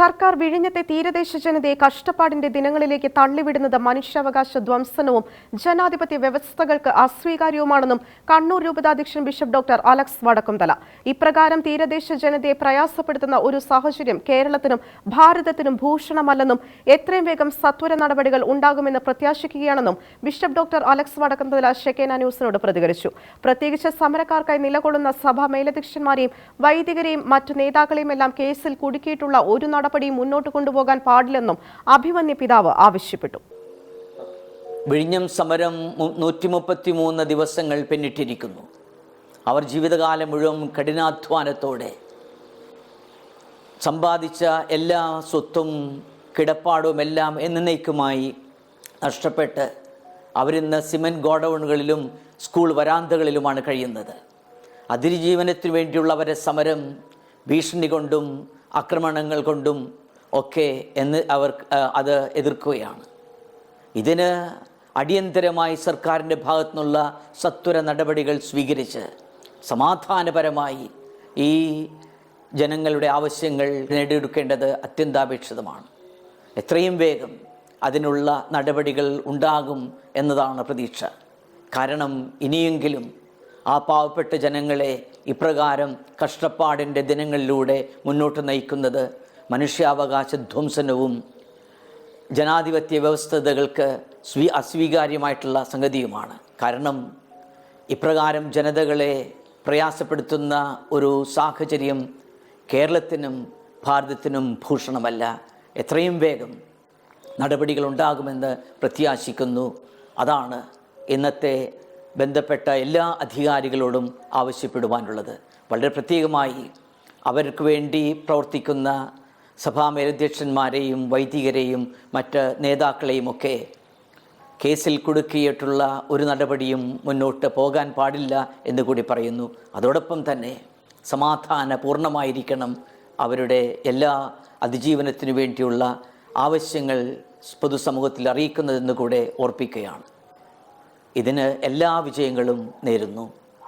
സർക്കാർ വിഴിഞ്ഞത്തെ തീരദേശ ജനതയെ കഷ്ടപ്പാടിന്റെ ദിനങ്ങളിലേക്ക് തള്ളിവിടുന്നത് മനുഷ്യാവകാശ ധ്വംസനവും ജനാധിപത്യ വ്യവസ്ഥകൾക്ക് അസ്വീകാര്യവുമാണെന്നും കണ്ണൂർ രൂപതാധ്യക്ഷൻ ബിഷപ്പ് ഡോക്ടർ അലക്സ് വടക്കുംതല. ഇപ്രകാരം തീരദേശ ജനതയെ പ്രയാസപ്പെടുത്തുന്ന ഒരു സാഹചര്യം കേരളത്തിനും ഭാരതത്തിനും ഭൂഷണമല്ലെന്നും എത്രയും വേഗം സത്വര നടപടികൾ ഉണ്ടാകുമെന്ന് പ്രത്യാശിക്കുകയാണെന്നും bishop doctor Alex Vadakkumthala Shekinah ന്യൂസിനോട് പ്രതികരിച്ചു. പ്രത്യേകിച്ച് സമരക്കാർക്കായി നിലകൊള്ളുന്ന സഭാ മേലധ്യക്ഷന്മാരെയും വൈദികരെയും മറ്റു നേതാക്കളെയും എല്ലാം കേസിൽ കുടുക്കിയിട്ടുള്ള ഒരു നടപടിയും മുന്നോട്ട് കൊണ്ടുപോകാൻ പാടില്ലെന്നും അഭിമന്യ പിതാവ് ആവശ്യപ്പെട്ടു. വിഴിഞ്ഞം സമരം നൂറ്റി മുപ്പത്തി മൂന്ന് ദിവസങ്ങൾ പിന്നിട്ടിരിക്കുന്നു. അവർ ജീവിതകാലം മുഴുവൻ കഠിനാധ്വാനത്തോടെ സമ്പാദിച്ച എല്ലാ സ്വത്തും കിടപ്പാടും എല്ലാം എന്നേക്കുമായി നഷ്ടപ്പെട്ട് അവരിന്ന് സിമന്റ് ഗോഡൗണുകളിലും സ്കൂൾ വരാന്തകളിലുമാണ് കഴിയുന്നത്. അതിജീവനത്തിന് വേണ്ടിയുള്ളവരെ സമരം ഭീഷണി കൊണ്ടും ആക്രമണങ്ങൾ കൊണ്ടും ഒക്കെ എന്ന് അവർ അത് എതിർക്കുകയാണ്. ഇതിന് അടിയന്തരമായി സർക്കാരിന്റെ ഭാഗത്തു നിന്നുള്ള സത്വര നടപടികൾ സ്വീകരിച്ച് സമാധാനപരമായി ഈ ജനങ്ങളുടെ ആവശ്യങ്ങൾ നേടിയെടുക്കേണ്ടത് അത്യന്താപേക്ഷിതമാണ്. എത്രയും വേഗം അതിനുള്ള നടപടികൾ ഉണ്ടാകും എന്നതാണ് പ്രതീക്ഷ. കാരണം ഇനിയെങ്കിലും ആ പാവപ്പെട്ട ജനങ്ങളെ ഇപ്രകാരം കഷ്ടപ്പാടിന്റെ ദിനങ്ങളിലൂടെ മുന്നോട്ട് നയിക്കുന്നത് മനുഷ്യാവകാശ ധ്വംസനവും ജനാധിപത്യ വ്യവസ്ഥതകൾക്ക് സ്വീ അസ്വീകാര്യമായിട്ടുള്ള സംഗതിയുമാണ്. കാരണം ഇപ്രകാരം ജനതകളെ പ്രയാസപ്പെടുത്തുന്ന ഒരു സാഹചര്യം കേരളത്തിനും ഭാരതത്തിനും ഭൂഷണമല്ല. എത്രയും വേഗം നടപടികൾ ഉണ്ടാകുമെന്ന് പ്രത്യാശിക്കുന്നു. അതാണ് ഇന്നത്തെ ബന്ധപ്പെട്ട എല്ലാ അധികാരികളോടും ആവശ്യപ്പെടുവാനുള്ളത്. വളരെ പ്രത്യേകമായി അവർക്ക് വേണ്ടി പ്രവർത്തിക്കുന്ന സഭാ മേലധ്യക്ഷന്മാരെയും വൈദികരെയും മറ്റ് നേതാക്കളെയും ഒക്കെ കേസിൽ കുടുക്കിയിട്ടുള്ള ഒരു നടപടിയും മുന്നോട്ട് പോകാൻ പാടില്ല എന്ന് കൂടി പറയുന്നു. അതോടൊപ്പം തന്നെ സമാധാന പൂർണമായിരിക്കണം അവരുടെ എല്ലാ അതിജീവനത്തിനു വേണ്ടിയുള്ള ആവശ്യങ്ങൾ പൊതുസമൂഹത്തിൽ അറിയിക്കുന്നതെന്ന് കൂടെ ഓർപ്പിക്കുകയാണ്. ഇതിന് എല്ലാ വിജയങ്ങളും നേരുന്നു.